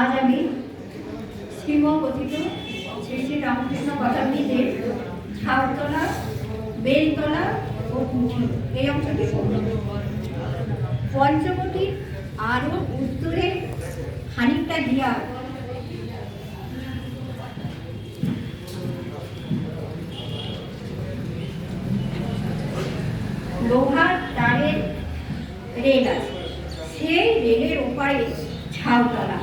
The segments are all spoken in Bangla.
আজ আমি শ্রীমগঠিত শ্রী শ্রী রামকৃষ্ণ কথামৃতের ছাউতলা বেলতলা ও এই অংশটি পঞ্চবটির আরও উত্তরে খানিকটা গিয়া লোহার তারের রেল আছে। সেই রেলের ওপারে ছাউতলা।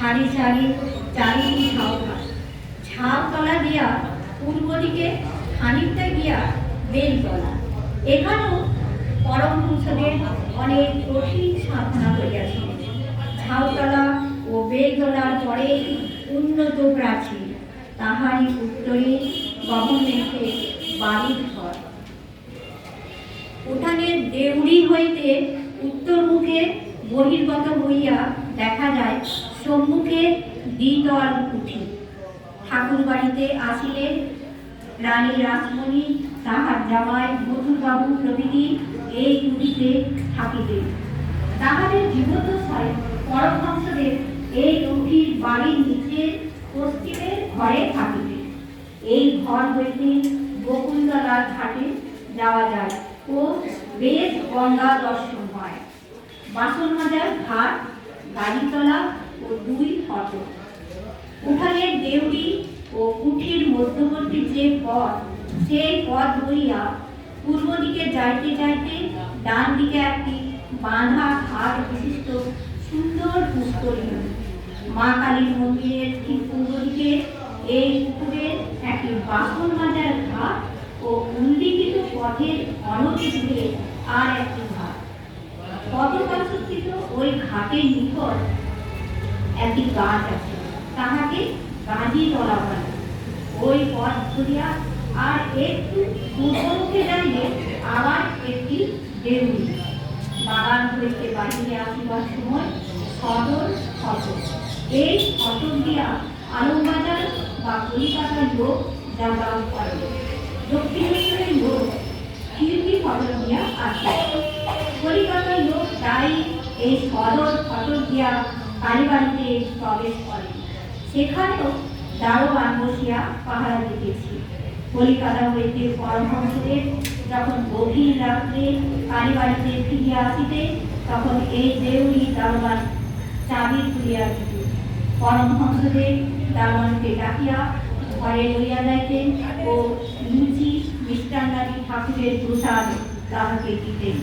সারি সারি চারিদিকে ছাউতলা ছাউতলা দিয়া পূর্ব দিকে খানিকটা গিয়া বেলতলা এখানেও পরমহংসদের অনেক কঠিন সাধনা করিয়াছিল ছাউতলা ও বেলতলার পরে উন্নত প্রাচীর, তাহারই উত্তরে গভর্নমেন্টের বাড়ির ঘর। উঠানের দেউড়ি হইতে উত্তরমুখে বহির্গত হইয়া দেখা যায়, সম্মুখে দ্বিতল কুঠি ঠাকুর বাড়িতে আসিলে রানী রাসমণি তাহার জামাই মধুরবাবু প্রভৃতি এই কুঠিতে থাকিতেন তাহাদের জীবদ্দশায় পরমহংসদের এই কুঠির বাড়ির নিচে পশ্চিমের ঘরে থাকিতে এই ঘর হইতে বকুলতলার ঘাটে যাওয়া যায় ও বেশ গঙ্গা দর্শন। বাসন মাজার ঘাট গাড়িতলা ও দুই ফটো। উঠানের দেউড়ি ও কুঠির মধ্যবর্তী যে পথ, সেই পথ ধরিয়া পূর্ব দিকে যাইতে যাইতে ডান দিকে একটি বাঁধা ঘাট বিশিষ্ট সুন্দর পুষ্করিণী। মা কালীর মন্দিরের ঠিক পূর্ব দিকে এই পুকুরের একটি বাসন মাজার ঘাট ও উল্লিখিত পথের অনতিদূরে আর একটি ঘাট। পদপার্শ্বস্থিত ওই ঘাটের নিকট একটি গাছ আছে? তাহাকে গাজি বলে ওই পথ ধরিয়া আর একটু পূর্বমুখে দাঁড়িয়ে আবার একটি বাগান হইতে বাহিরে আসিবার সময় সদর ফটক এই ফটক দিয়া আলমবাজার বা কলিকাতার লোক যাতায়াত করে। দক্ষিণেশ্বরের লোক খিড়কি ফটক দিয়া আসে এই সদর ফটক দিয়া কালীবাড়িতে প্রবেশ করে। সেখানেও দারোয়ান বসিয়া পাহারা দিতেছি। কলিকাতা হইতে পরমহংসদেব যখন গভীর রাত্রে কালীবাড়িতে ফিরিয়া আসিতে, তখন এই দেউলি দারোয়ান চাবি খুলিয়া দিত। পরমহংসদেব দারোয়ানকে ডাকিয়া ঘরে লইয়া যাইতেন ও লুচি, মিষ্টান্নাদি ঠাকুরের প্রসাদ তাহাকে দিতেন।